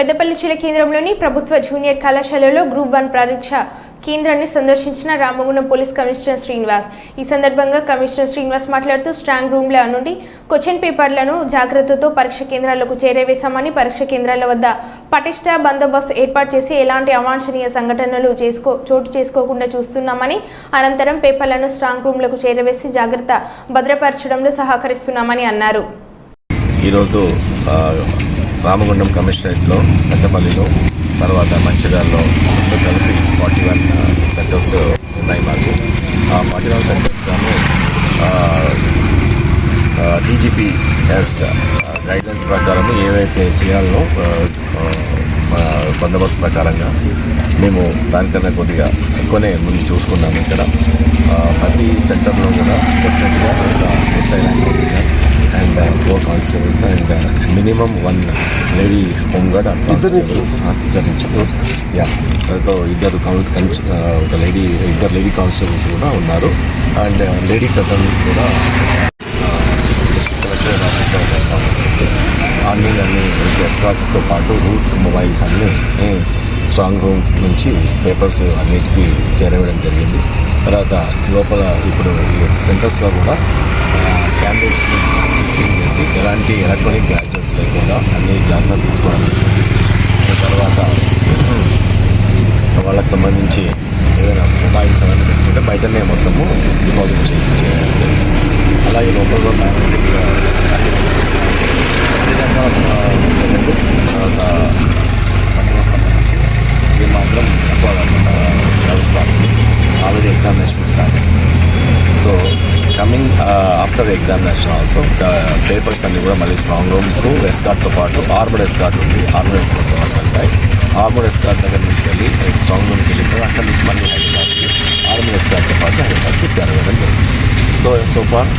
పెద్దపల్లి జిల్లా కేంద్రంలోని ప్రభుత్వ జూనియర్ కళాశాలలో గ్రూప్ వన్ పరీక్ష కేంద్రాన్ని సందర్శించిన రామగుండం పోలీస్ కమిషనర్ శ్రీనివాస్. ఈ సందర్భంగా కమిషనర్ శ్రీనివాస్ మాట్లాడుతూ స్ట్రాంగ్ రూమ్ల నుండి క్వశ్చన్ పేపర్లను జాగ్రత్తతో పరీక్ష కేంద్రాలకు చేరవేశామని పరీక్ష కేంద్రాల వద్ద పటిష్ట బందోబస్తు ఏర్పాటు చేసి ఎలాంటి అవాంఛనీయ సంఘటనలు చేసుకో చోటు చేసుకోకుండా చూస్తున్నామని అనంతరం పేపర్లను స్ట్రాంగ్ రూమ్లకు చేరవేసి జాగ్రత్త భద్రపరచడంలో సహకరిస్తున్నామని అన్నారు. ఈరోజు రామగుండం కమిషనరేట్లో పెద్దపల్లిలో తర్వాత మంచిర్యాలలో కలిపి ఫార్టీ వన్ సెంటర్స్ ఉన్నాయి మాకు. ఆ ఫార్టీ వన్ సెంటర్స్ గాను డీజీపీ ఎస్ గైడ్లైన్స్ ప్రకారం ఏవైతే చేయాలనో బందోబస్తు ప్రకారంగా మేము దానికన్నా కొద్దిగా ఎక్కువనే ముందు చూసుకున్నాము ఇక్కడ. ప్రతి సెంటర్లో కూడా డెఫినెట్గా ఒక SI rank officer and four constables and minimum one lady home guard and constable ఇద్దరు నుంచి యా తో ఇద్దరు ఒక లేడీ ఇద్దరు లేడీ కానిస్టేబుల్స్ కూడా ఉన్నారు. అండ్ లేడీ కథలు కూడా డిస్ట్రిక్ట్ కలెక్టర్ చేస్తాము అన్నీ అన్ని ఎస్కాట్తో పాటు రూట్ మొబైల్స్ అన్నీ స్ట్రాంగ్ రూమ్ నుంచి పేపర్స్ అన్నిటికీ చేరవేయడం జరిగింది. తర్వాత లోపల ఇప్పుడు ఈ సెంటర్స్లో కూడా చేసి ఎలాంటి ఎలక్ట్రానిక్ గ్యాడ్జెట్స్ లేకుండా అన్ని జాగ్రత్తలు తీసుకోవడం. తర్వాత వాళ్ళకి సంబంధించి ఏదైనా మొబైల్స్ అవన్నీ పెట్టుకుంటే బయటనే మొత్తము డిపాజిట్ చేసి చేయాలి అలాగే లోపల బయోమెట్రిక్ అన్ని రకాల పట్టణ సంబంధించి. ఇది మాత్రం ఎక్కువ నడుస్తుంది already examination start coming after examination also papers అన్ని కూడా మళ్ళీ స్ట్రాంగ్ రూమ్ టు ఎస్కార్ట్తో పాటు ఆర్మర్ ఎస్కార్ట్ ఉంది. ఆర్మర్ ఎస్కార్ట్ వస్తుంటాయి ఆర్మర్ ఎస్కార్ట్ దగ్గర నుంచి వెళ్ళి స్ట్రాంగ్ రూమ్కి వెళ్ళిపోయి అక్కడ నుంచి మళ్ళీ హైదరాబాద్కి ఆర్మర్ ఎస్కార్ట్తో పాటు హైదరాబాద్కి జరగడం జరిగింది. So so far